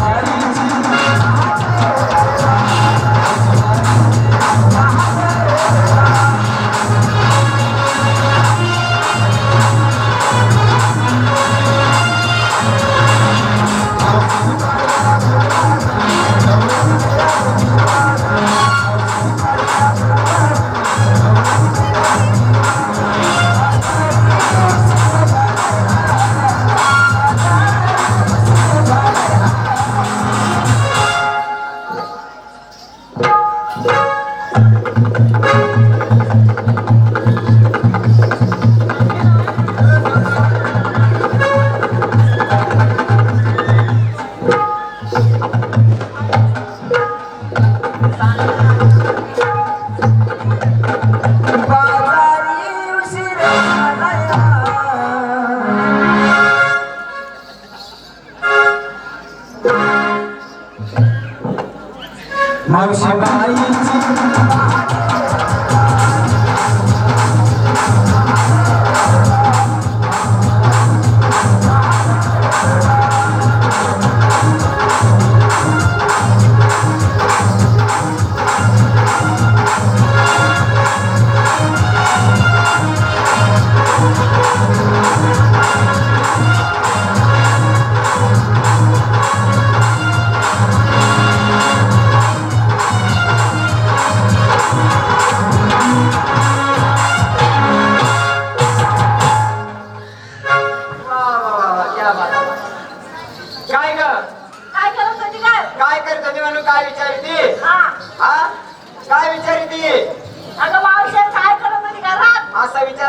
मावशी बाई 七百一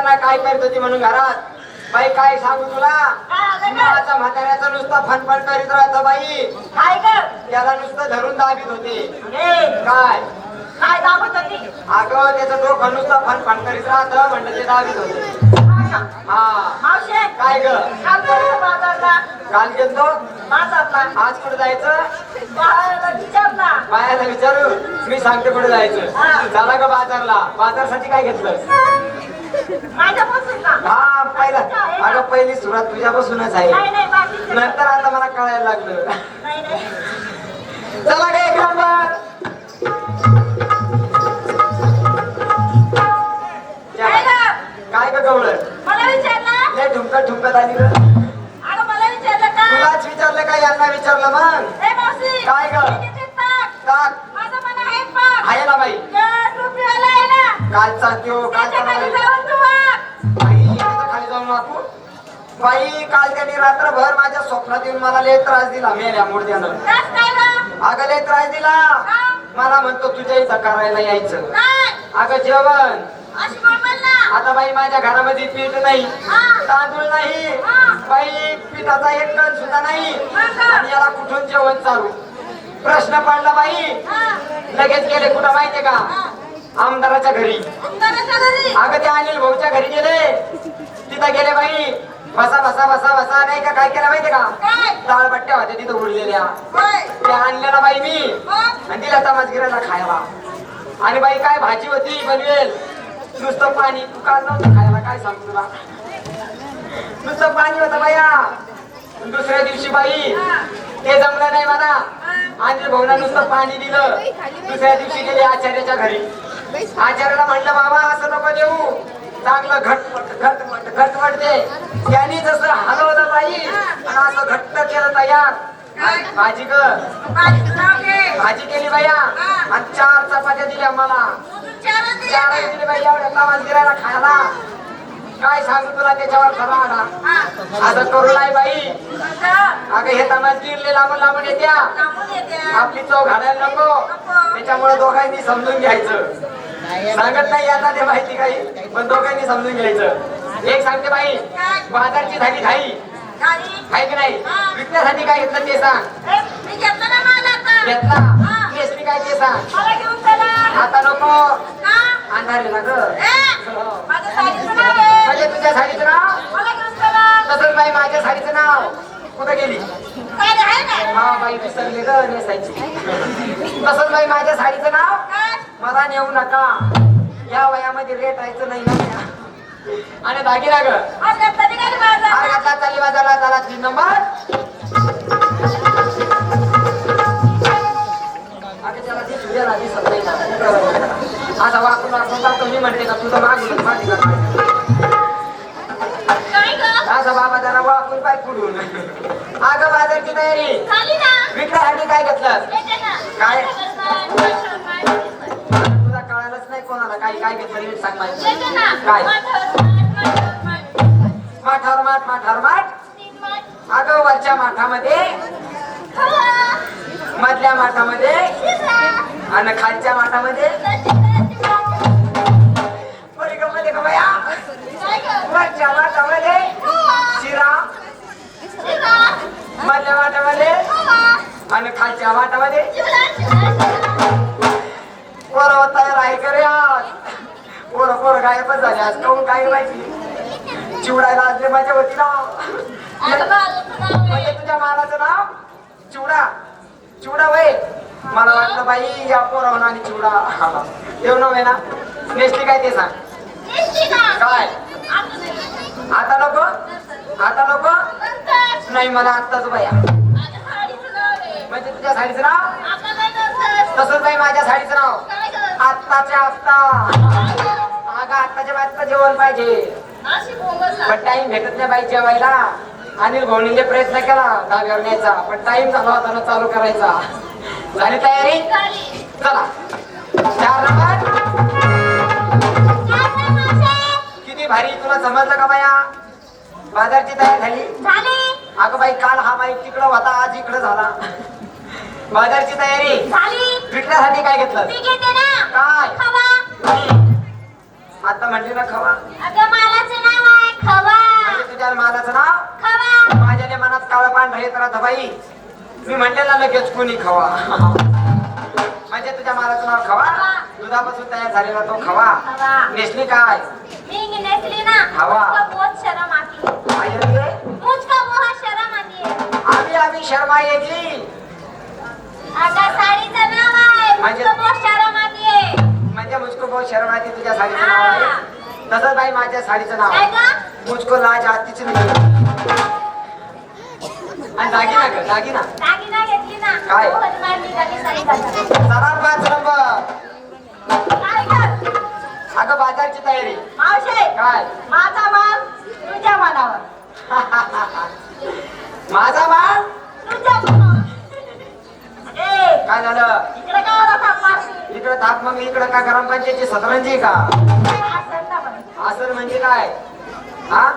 ना काय करत होती म्हणून घरात? बाई काय सांगू तुला? माझा म्हाताऱ्याचा नुसता फनफन करीत राहतो बाई. काय त्याला नुसतं धरून दाबीत होते. काय? काय दाबत होती? अगं त्याचं डोकं नुसतं फनफन करीत राहतं म्हणलं ते दाबीत होते. हा काय ग? काल गेलतो. आज कुठे जायचं? बायाला विचारू. मी सांगते कुठे जायचं. झाला का बाजारला? बाजारसाठी काय घेतलं? हा पहिला. अगं पहिली सुरुवात तुझ्यापासूनच आहे. नंतर आता मला कळायला लागलं. चला काय नंबर. काय गवळ मला विचारलं? लय ठुमकत ठुमकत आली विचारलं का? तुलाच विचारलं काय यांना विचारलं मग? काय ग? मी किती टाक? टाक माझं मन आहे पाक. आहे ना बाई ग, टोपीवाला आहे ना कालचा त्यो त्याच्या कालचा खाली बाई जाऊन. बाई, त्याच्याखाली जाऊन वाकू बाई काल त्यांनी रात्रभर माझ्या स्वप्नात येऊन मला लय त्रास दिला मेल्या काय ग? अगं लय त्रास दिला मला म्हणतो तुझ्या इथं करायला यायचं काय? अगं जेवण. आता बाई माझ्या घरामध्ये पीठ नाही हा. तांदूळ नाही हा. बाई पिठाचा एक कण सुद्धा नाही हा? आणि याला कुठून जेवण चालू प्रश्न पडला बाई हा. लगेच गेले कुठं माहितीये का आमदाराच्या घरी. अगं ते अनिल भाऊच्या घरी गेले. तिथं गेले बाई. बसा बसा बसा बसा. नाही का काय केलं माहितीये का? काय? डाळबट्ट्या होत्या तिथं उडलेल्या होय. त्या आणल्या ना बाई मी? आणि दिला तमासगिराला खायला. आणि बाई काय भाजी होती? बनवेल नुसतं पाणी. तू काल नव्हतं खायला. काय सांगू तुला? नुसतं पाणी होतं बाया. दुसऱ्या दिवशी बाई ते जमलं नाही मला. आणि भाऊला नुसतं पाणी दिलं. दुसऱ्या दिवशी गेले आचार्याच्या घरी. आचार्याला म्हणलं बाबा असं नको देऊ. चांगलं घटपट घटपट घटपट दे त्यांनी जसं हलवलं बाई आणि असं घट्ट केलं तयार. भाजी ग. भाजी केली बाया. आणि चार चपात्या दिल्या मला. चार? दिली बाई एवढ्या तावात गिरायला खायला. काय सांगू तुला त्याच्यावर खरा आला. असं करू नाही बाई. अगं, हे तमास गिरले लांबून लांबून येत्या. आपली चव घालायला नको. त्याच्यामुळे दोघांनी समजून घ्यायचं. सांगत नाही आता ते माहिती काही पण दोघांनी समजून घ्यायचं एक सांगते बाई बाजारची झाली घाई. आहे की नाही विकण्यासाठी काय घेतलं ते सांग मी घेतलं. केसरी काय ते सांग. आता नको? अंधार ना. म्हणजे तुझ्या साडीचं नाव मला घेऊन चला. तसंच बाई माझ्या साडीचं नाव कुठं गेली? हा बाई विसरली ग नेसायची तसंच बाई माझ्या साडीचं नाव? मला नेऊ नका. या वयामध्ये रेटायचं नाही हो ना आणि दागिरा घातला चालली बाजारला झाला तीन नंबर अगं त्याला ती तुझ्याला दिसत नाही ना. आता वाकून तुम्ही म्हणते का तुझं मागून मागे माझा बाबा जरा वाकून पाय पुढून. अगं बाजारची तयारी. विकण्यासाठी काय घेतलं काय? काय घेतलं नीट सांग माहिती ना काय मठ, मठ, मठ, मठ. माठावर माठ माठावर माठ. अगं वरच्या माठामध्ये. मधल्या माठामध्ये. आणि खालच्या माठामध्ये तशी, तशी, तशी. बरी गंमत आहे का बाया काय ग? वरच्या माठामध्ये. शिरा. मधल्या माठामध्ये. आणि खालच्या माठामध्ये शिरा. पोरं तयार आहे करे आज पोरं पोरं गायबच झाले आज. कहून काय माहिती? चिवडायला असले माझ्या वतीला. म्हणजे. तुझ्या मालाचं नाव? चिवडा. चिवडा वय. मला वाटलं बाई या पोरावून आणि चिवडा. येऊ नव्हे ना. नेसली काय ते सांग? काय? आता नाही. आता नको? आता नको. नाही मला आत्ताच बाया. म्हणजे तुझ्या साडीचं नाव? नाही. तसंच. बाई माझ्या साडीचं नाव? आत्ताच्या आत्ता. अगं आत्ताच्या बात्ता जेवण पाहिजे. पण टाइम भेटत नाही बाई जेवायला. अनिल भाऊनीने प्रयत्न केला धाब्यावर न्यायचा पण टाइम झाला होता ना चालू करायचा. झाली तयारी. चला. चार नंबर? किती भारी तुला समजलं का बाया? बाजारची तयारी झाली. अगं बाई काल हा माईक तिकडं होता आज इकडं झाला. बाजारची तयारी. विकण्यासाठी काय घेतलं. काय. आता म्हणली ना खवा अगं मालाचं नाव आहे खवा. म्हणजे तुझ्या मालाचं नाव खवा. माझ्या मनात काळा पांढरा येत राहतं बाई मी म्हणले ना लगेच कोणी खवा म्हणजे तुझ्या मालाचं नाव खवा दुधापासून तयार झालेला तो खवा खवा. नेसली काय मी नेसली ना. मुझको बहुत शरम आती है. आई रे, मुझको बहुत शरम आती है. आम्ही आम्ही शर्मा येली अगं साडीचं नाव आहे. म्हणजे- मुझको बहुत शरम आती. शर्म आती तुझ्या साडीचं नाव आहे तसंच बाई माझ्या साडीचं नाव। आहे. मुझको लाज आतीच नाही। आणि दागिना ग दागिना. काय? हो. चला पाच नंबर? अगं बाजारची तयारी। काय? माझा माल तुझ्या मनावर माझा माल? तुझ्या काय झालं? इकडे काय ताप मग इकडे का ग्रामपंचायतची सतरंजी का? असं ना म्हणे. असं म्हणजे काय हा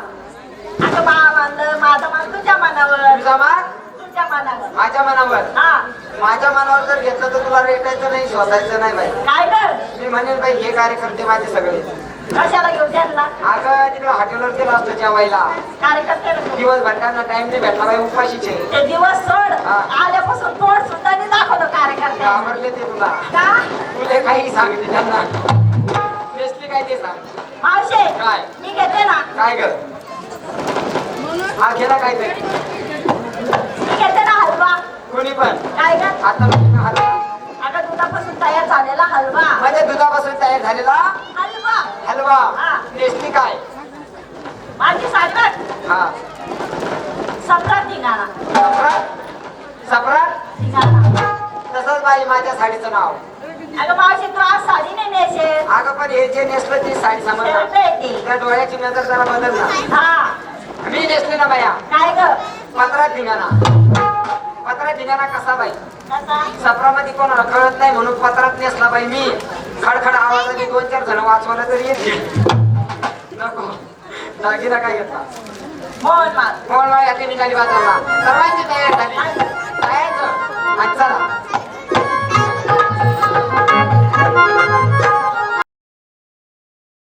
माझा माल तुझ्या मनावर. तुझा तुझ्या मनावर. माझ्या मनावर? हा. माझ्या मनावर जर घेतलं तर तुला रेटायचं नाही शोधायचं नाही बाई. काय कर मी म्हणेन बाई हे कार्यकर्ते माझे सगळे. कशाला अगं तिकडे हॉटेलवर गेलो असतो जेवायला. कार्यकर्ते नको. दिवसभर त्यांना टाइम नाही भेटला बाई उपाशीचे. ते दिवस सोड. हा. आल्यापासून तोड सुद्धा नाही दाखवलं कार्यकर्ते घाबरले ते तुला. का? तुले काही सांगते त्यांना. नेसली काय ते सांग. मावशे काय? मी घेते ना. काय ग? हा गेला काय मी घेते ना हलवा. कोणी पण. काय का आता म्हणजे अगं दुधापासून तयार झालेला हलवा. दुधापासून तयार झालेला हलवा. नेसली काय? माझी बघ हा. सतरा निघाला निघाला तसंच बाई माझ्या साडीचं नाव. अगं मावशी तू आज साडी नाही नेसे अगं पण हे जे नेसलं ती साडी येते त्या डोळ्याची नजर जरा बदल ना. हा. मी नेसले ना बाया. काय ग? पत्रात निघाना पत्रात निघाना कसा बाई? कसा? सपरामध्ये कोणाला कळत नाही म्हणून पत्रात नेसला बाई मी. खडखड. आवाजाने दोन चार जण वाचवायला तरी येते. नको. दागिना काय घेतला मोहन याची निघाली बाजारला. सर्वांची तयार झाली. जायचं. आणि चला.